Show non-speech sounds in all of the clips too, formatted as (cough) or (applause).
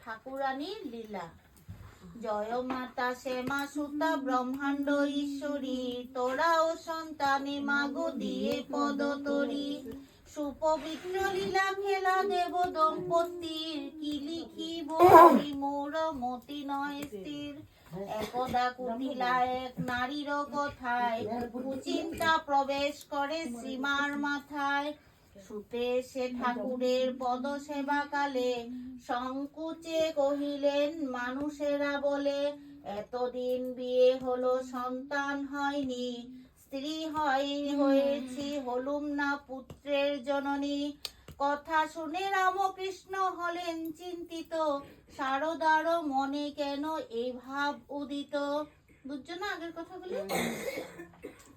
ঠাকুরানীর লীলা। জয় মাতা শ্যামা সুতা ব্রহ্মাণ্ড ঈশ্বরী। তোরাও সন্তানে মাগো দিয়ে পদ তরি। সুপবিত্র লীলা খেলা দেব দম্পতির। কি লিখিব এই মোর মতি নয় স্থির। একদা কুটিলা এক নারীর কথায়। কুচিন্তা প্রবেশ করে সীমার মাথায়। সুতে সে ঠাকুরের পদ সেবা কালে সংকুচে কহিলেন মানুষেরা বলে এতদিন বিয়ে হলো সন্তান হয়নি স্ত্রী হয় হয়েছি হলুম না পুত্রের জননী। কথা শুনে রামকৃষ্ণ হলেন চিন্তিত শারদার মনে কেন এই ভাব উদিত? বুঝছ না আগের কথাগুলি?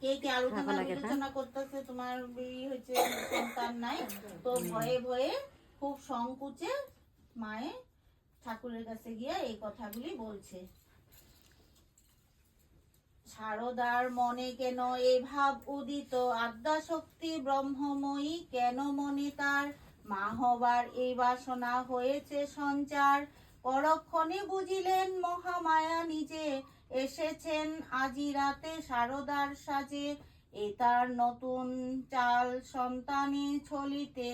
কে কে আলোচনা বিলোচনা করতেছে তোমার বিয়ে হয়েছে সন্তান নাই তো ভয়ে ভয়ে খুব সংকুচে মায়ে ঠাকুরের কাছে গিয়ে এই কথাগুলি বলছে। সারদার মনে কেন এ ভাব উদিত? আদ্যা শক্তি ব্রহ্মময়ী কেন মনে তার? মা হবার এই বাসনা হয়েছে সঞ্চার। পরক্ষণে বুঝিলেন মহামায়া নিজে এসেছেন আজি রাতে সারদার সাজে। এ তার নতুন চাল সন্তানে ছলিতে।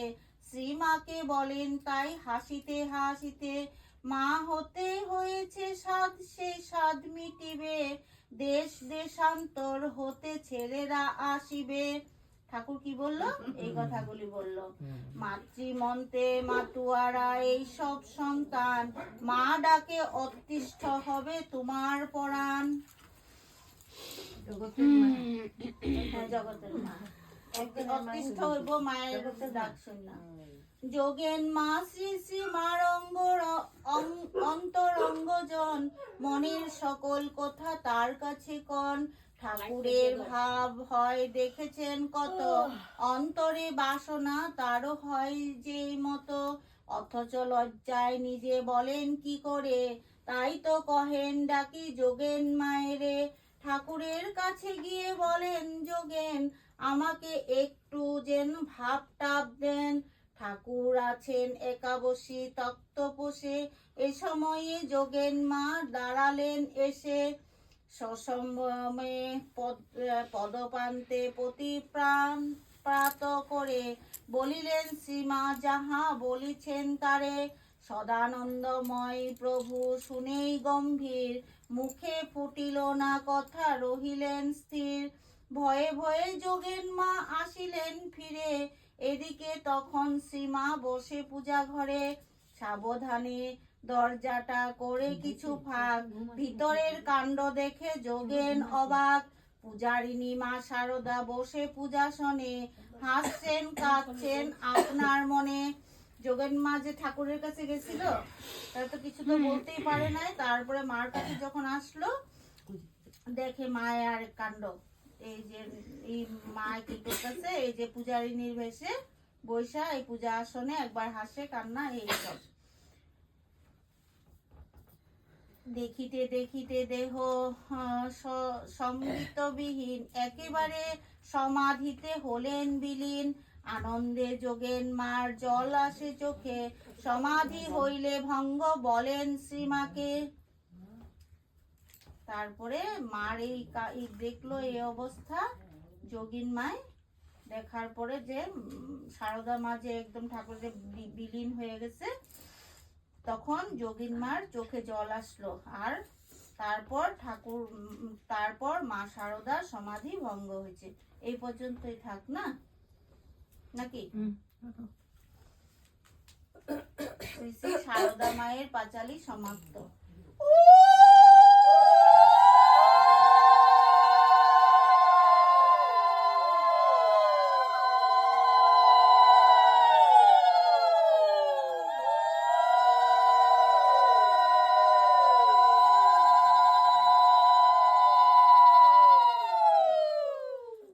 শ্রীমাকে বলেন, তাই হাসিতে হাসিতে মা হতে হয়েছে সাদ সে সাদ মিটিবে। দেশ দেশান্তর হতে ছেলেরা আসিবে। ঠাকুর কি বলল? এই কথাগুলি বলল। মাতৃমন্তে মাতুয়ারা এই সব সন্তান মা ডাকে অতিষ্ঠ হবে তোমার পরাণ। হ্যাঁ, জগতের মা। মায়ের ডাক শুনলাম। যোগেন মা শ্রী শ্রী অন্তরঙ্গজন মনের সকল কথা তার কাছে কন। ঠাকুরের ভাব হয় দেখেছেন কত। অন্তরে বাসনা তারও হয় যে মতো। অথচ লজ্জায় নিজে বলেন কি করে? তাই তো কহেন ডাকি যোগেন মায়েরে। ঠাকুরের কাছে গিয়ে বলেন, যোগেন, আমাকে একটু যেন ভাব টাপ দেন। ঠাকুর আছেন একাবশী তক্তপোষে। এ সময়ে যোগেন মা দাঁড়ালেন এসে। সসম্ভ্রমে পদ- পদপান্তে প্রতি প্রাণ প্রাত করে বলিলেন শ্রীমা যাহা বলিছেন তারে সদানন্দময় প্রভু শুনেই গম্ভীর, মুখে ফুটিল না কথা, রহিলেন স্থির। ভয়ে ভয়ে যোগেন মা আসিলেন ফিরে, এদিকে তখন শ্রীমা বসে পূজা ঘরে। সাবধানে দরজাটা করে কিছু ফাঁক, ভিতরের কাণ্ড দেখে যোগেন অবাক। পূজারিনী মা শারদা বসে পূজাসনে, হাসছেন, কাঁদছেন আপনার মনে। যোগেন মা যে ঠাকুরের কাছে গেছিল তারা তো কিছু তো বলতেই পারে নাই। তারপরে মার কাছে যখন আসলো দেখে মায়ের আর কাণ্ড। এই যে এই মা কি করতেছে এই যে পূজারিনীর বেশে বৈশা এই পূজা আসনে একবার হাসে কান্না এই সব। দেখিতে দেখিতে দেহ আহ, স- একেবারে সমাধিতে হলেন বিলীন আনন্দে যোগেন মার জল আসে চোখে, সমাধি হইলে ভঙ্গ বলেন শ্রীমাকে। তারপরে মার এই দেখল এই অবস্থা, যোগিন মায়। দেখার পরে যে সারদা মা যে একদম ঠাকুর যে বি- বিলীন হয়ে গেছে, তখন যোগিন মার চোখে জল আসলো। আর তারপর ঠাকুর তারপর মা শারদার সমাধি ভঙ্গ হয়েছে। এই পর্যন্তই থাক না? নাকি? শারদা (coughs) মায়ের পাঁচালী সমাপ্ত।